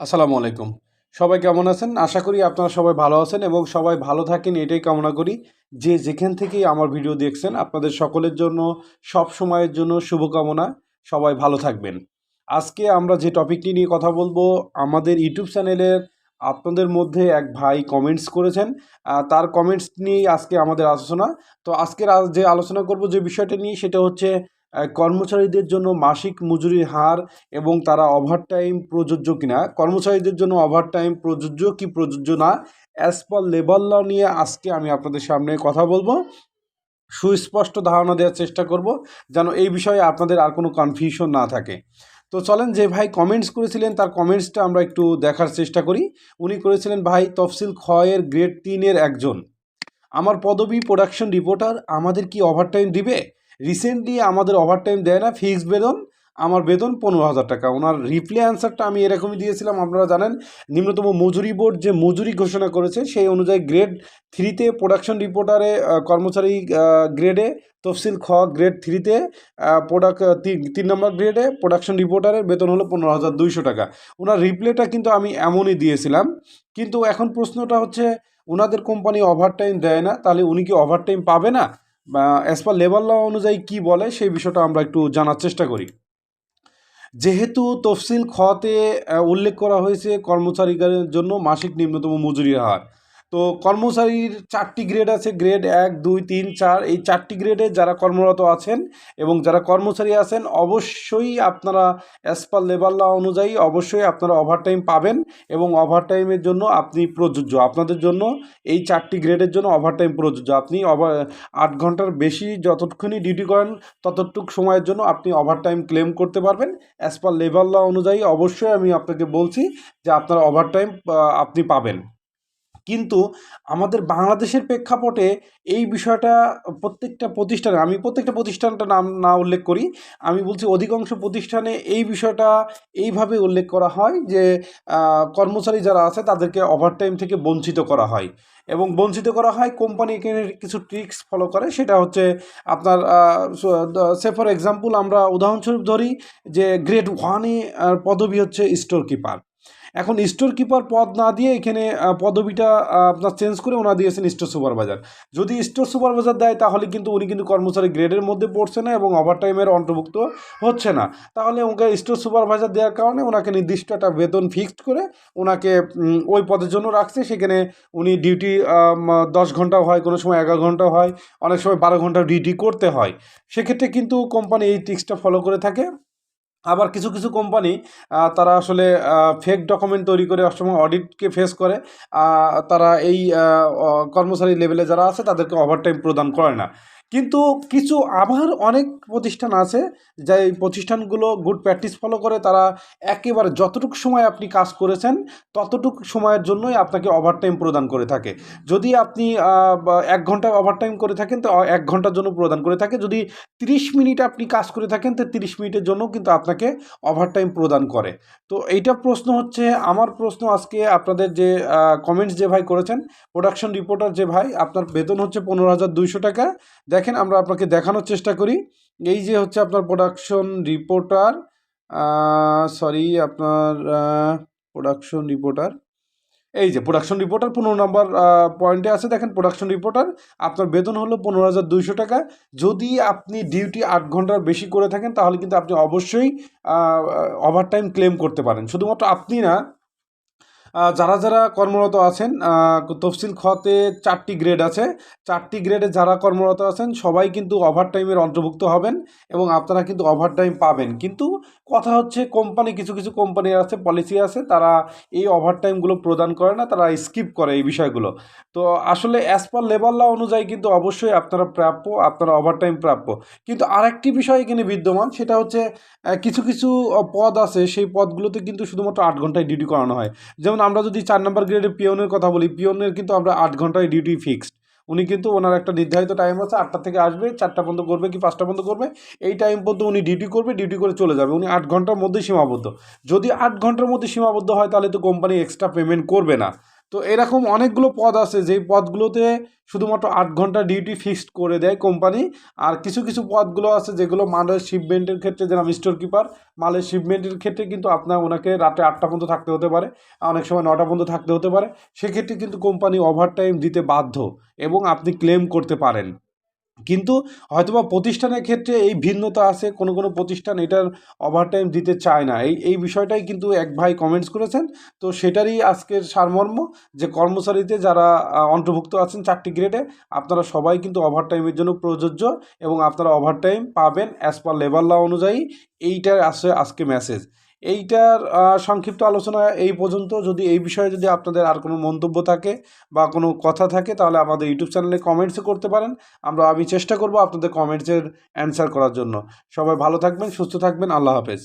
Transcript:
আসসালামু আলাইকুম। সবাই কেমন আছেন? আশা করি আপনারা সবাই ভালো আছেন এবং সবাই ভালো থাকেন, এটাই কামনা করি। যে যেখান থেকেই আমার ভিডিও দেখছেন, আপনাদের সকলের জন্য, সব সময়ের জন্য শুভকামনা। সবাই ভালো থাকবেন। আজকে আমরা যে টপিকটি নিয়ে কথা বলব, আমাদের ইউটিউব চ্যানেলের আপনাদের মধ্যে এক ভাই কমেন্টস করেছেন। তার কমেন্টস নিয়েই আজকে আমাদের আলোচনা। তো আজকের যে আলোচনা করব, যে বিষয়টা নিয়ে, সেটা হচ্ছে কর্মচারীদের জন্য মাসিক মজুরির হার এবং তারা ওভারটাইম প্রযোজ্য কিনা? কর্মচারীদের জন্য ওভারটাইম প্রযোজ্য কি প্রযোজ্য না? অ্যাজ পার লেবার ল নিয়ে আজকে আমি আপনাদের সামনে কথা বলব। সুস্পষ্ট ধারণা দেওয়ার চেষ্টা করব যেন এই বিষয়ে আপনাদের আর কোনো কনফিউশন না থাকে। তো চলেন, যে ভাই কমেন্টস করেছিলেন, তার কমেন্টসটা আমরা একটু দেখার চেষ্টা করি। উনি করেছিলেন, ভাই, তফসিল খয়ের গ্রেড তিনের একজন। আমার পদবি প্রোডাকশন রিপোর্টার আমাদের কি ওভারটাইম দিবে? রিসেন্টলি আমাদের ওভারটাইম দেয় না ফিক্সড বেতন, আমার বেতন পনেরো হাজার টাকা। ওনার রিপ্লাই অ্যান্সারটা আমি এরকমই দিয়েছিলাম, আপনারা জানেন, নিম্নতম মজুরি বোর্ড যে মজুরি ঘোষণা করেছে, সেই অনুযায়ী গ্রেড থ্রিতে প্রোডাকশন রিপোর্টারে কর্মচারী গ্রেডে তফসিল খ গ্রেড থ্রিতে প্রোডাক্ট তিন নম্বর গ্রেডে প্রোডাকশন রিপোর্টারের বেতন হলো পনেরো হাজার দুইশো টাকা। ওনার রিপ্লাইটা কিন্তু আমি এমনই দিয়েছিলাম, কিন্তু এখন প্রশ্নটা হচ্ছে, ওনাদের কোম্পানি ওভারটাইম দেয় না, তাহলে উনি কি ওভারটাইম পাবে না? অ্যাজ পার লেবার ল অনুযায়ী কি বলে সেই বিষয়টা আমরা একটু জানার চেষ্টা করি। যেহেতু তফসিল খতে উল্লেখ করা হয়েছে কর্মচারীদের জন্য মাসিক নিম্নতম মজুরি হার। তো কর্মচারীর চারটি গ্রেড আছে গ্রেড এক, দুই, তিন, চার। এই চারটি গ্রেডে যারা কর্মরত আছেন এবং যারা কর্মচারী আছেন, অবশ্যই আপনারা অ্যাজ পার লেবার ল অনুযায়ী অবশ্যই আপনারা ওভারটাইম পাবেন এবং ওভারটাইমের জন্য আপনি প্রযোজ্য। আপনাদের জন্য এই চারটি গ্রেডের জন্য ওভারটাইম প্রযোজ্য। আপনি আট ঘণ্টার বেশি যতক্ষণই ডিউটি করেন, ততটুক সময়ের জন্য আপনি ওভারটাইম ক্লেম করতে পারবেন। অ্যাজ পার লেবার ল অনুযায়ী অবশ্যই আমি আপনাকে বলছি যে আপনার ওভারটাইম আপনি পাবেন। কিন্তু আমাদের বাংলাদেশের প্রেক্ষাপটে এই বিষয়টা প্রত্যেকটা প্রতিষ্ঠানে, আমি প্রত্যেকটা প্রতিষ্ঠানটা নাম না উল্লেখ করি, আমি বলছি অধিকাংশ প্রতিষ্ঠানে এই বিষয়টা এইভাবে উল্লেখ করা হয় যে কর্মচারী যারা আছে তাদেরকে ওভারটাইম থেকে বঞ্চিত করা হয় এবং বঞ্চিত করা হয় কোম্পানি এখানে কিছু ট্রিক্স ফলো করে, সেটা হচ্ছে আপনার সে ফর এক্সাম্পল আমরা উদাহরণস্বরূপ ধরি যে গ্রেড ওয়ানে পদবি হচ্ছে স্টোর কিপার এখন স্টোর কিপার পদ না দিয়ে এখানে পদবিটা আপনার চেঞ্জ করে ওনা দিয়েছেন স্টোর সুপারভাইজার যদি স্টোর সুপারভাইজার দেয়, তাহলে কিন্তু উনি কিন্তু কর্মচারী গ্রেডের মধ্যে পড়ছে না এবং ওভারটাইমের অন্তর্ভুক্ত হচ্ছে না। তাহলে ওকে স্টোর সুপারভাইজার দেওয়ার কারণে ওনাকে নির্দিষ্ট একটা বেতন ফিক্সড করে ওনাকে ওই পদের জন্য রাখছে। সেখানে উনি ডিউটি দশ ঘন্টাও হয়, কোনো সময় এগারো ঘন্টাও হয়, অনেক সময় বারো ঘণ্টা ডিউটি করতে হয়। সেক্ষেত্রে কিন্তু কোম্পানি এই ট্রিক্সটা ফলো করে থাকে। আবার কিছু কিছু কোম্পানি তারা আসলে ফেক ডকুমেন্ট তৈরি করে অসময় অডিটকে ফেস করে। তারা এই কর্মচারী লেভেলে যারা আছে, তাদেরকে ওভারটাইম প্রদান করে না। কিন্তু কিছু আবার অনেক প্রতিষ্ঠান আছে যে প্রতিষ্ঠানগুলো গুড প্র্যাকটিস ফলো করে, তারা একেবারে যতটুকু সময় আপনি কাজ করেছেন, ততটুকু সময়ের জন্যই আপনাকে ওভারটাইম প্রদান করে থাকে। যদি আপনি এক ঘণ্টা ওভারটাইম করে থাকেন, তো এক ঘণ্টার জন্য প্রদান করে থাকে। যদি তিরিশ মিনিট আপনি কাজ করে থাকেন, তো তিরিশ মিনিটের জন্য কিন্তু আপনাকে ওভারটাইম প্রদান করে। তো এইটা প্রশ্ন হচ্ছে, আমার প্রশ্ন আজকে আপনাদের যে কমেন্টস যে ভাই করেছেন প্রোডাকশন রিপোর্টার যে ভাই, আপনার বেতন হচ্ছে পনেরো হাজার দুইশো টাকা। দেখেন, আমরা আপনাকে দেখানোর চেষ্টা করি। এই যে হচ্ছে আপনার প্রোডাকশন রিপোর্টার সরি আপনার প্রোডাকশন রিপোর্টার এই যে প্রোডাকশন রিপোর্টার পনেরো নম্বর পয়েন্টে আছে। দেখেন প্রোডাকশন রিপোর্টার আপনার বেতন হলো পনেরো হাজার দুইশো টাকা। যদি আপনি ডিউটি আট ঘণ্টার বেশি করে থাকেন, তাহলে কিন্তু আপনি অবশ্যই ওভারটাইম ক্লেম করতে পারেন। শুধুমাত্র আপনি না যারা যারা কর্মরত আছেন তফসিল খতে চারটি গ্রেড আছে। চারটি গ্রেডে যারা কর্মরত আছেন, সবাই কিন্তু ওভারটাইমের অন্তর্ভুক্ত হবেন এবং আপনারা কিন্তু ওভারটাইম পাবেন। কিন্তু কথা হচ্ছে কোম্পানি কিছু কিছু কোম্পানি আছে পলিসি আছে, তারা এই ওভারটাইমগুলো প্রদান করে না, তারা স্কিপ করে এই বিষয়গুলো। তো আসলে অ্যাজ পার লেবার ল অনুযায়ী কিন্তু অবশ্যই আপনারা প্রাপ্য, আপনারা ওভারটাইম প্রাপ্য। কিন্তু আরেকটি বিষয় এখানে বিদ্যমান, সেটা হচ্ছে কিছু কিছু পদ আছে, সেই পদগুলোতে কিন্তু শুধুমাত্র আট ঘন্টায় ডিউটি করানো হয়। যেমন আমরা যদি চার নম্বর গ্রেডের পিওনের কথা বলি পিওনের কিন্তু আমরা আট ঘন্টায় ডিউটি ফিক্সড উনি কিন্তু ওনার একটা নির্ধারিত টাইম আছে, আটটা থেকে আসবে, চারটা পর্যন্ত করবে কি পাঁচটা পর্যন্ত করবে? এই টাইম পর্যন্ত উনি ডিউটি করবে ডিউটি করে চলে যাবে। উনি আট ঘণ্টার মধ্যেই সীমাবদ্ধ। যদি আট ঘণ্টার মধ্যে সীমাবদ্ধ হয়, তাহলে তো কোম্পানি এক্সট্রা পেমেন্ট করবে না। তো এরকম অনেকগুলো পদ আছে, যেই পদগুলোতে শুধুমাত্র আট ঘণ্টা ডিউটি ফিক্সড করে দেয় কোম্পানি আর কিছু কিছু পদগুলো আছে যেগুলো মালের শিপমেন্টের ক্ষেত্রে যেরকম স্টোর কিপার মালের শিপমেন্টের ক্ষেত্রে কিন্তু আপনার ওনাকে রাতে আটটা পর্যন্ত থাকতে হতে পারে অনেক সময় নটা পর্যন্ত থাকতে হতে পারে। সেক্ষেত্রে কিন্তু কোম্পানি ওভারটাইম দিতে বাধ্য এবং আপনি ক্লেম করতে পারেন। কিন্তু হয়তোবা প্রতিষ্ঠানের ক্ষেত্রে এই ভিন্নতা আছে, কোনো কোনো প্রতিষ্ঠান এটার ওভারটাইম দিতে চায় না। এই এই বিষয়টাই কিন্তু এক ভাই কমেন্টস করেছেন। তো সেটারই আজকের সারমর্ম যে কর্মচারীতে যারা অন্তর্ভুক্ত আছেন চারটি গ্রেডে আপনারা সবাই কিন্তু ওভারটাইমের জন্য প্রযোজ্য এবং আপনারা ওভারটাইম পাবেন অ্যাজ পার লেবার ল অনুযায়ী। এইটার আসে আজকে মেসেজ এইটার সংক্ষিপ্ত আলোচনা এই পর্যন্ত। যদি এই বিষয়ে যদি আপনাদের আর কোনো মন্তব্য থাকে বা কোনো কথা থাকে, তাহলে আমাদের ইউটিউব চ্যানেলে কমেন্টসও করতে পারেন। আমরা, আমি চেষ্টা করব আপনাদের কমেন্টসের অ্যান্সার করার জন্য। সবাই ভালো থাকবেন, সুস্থ থাকবেন। আল্লাহ হাফেজ।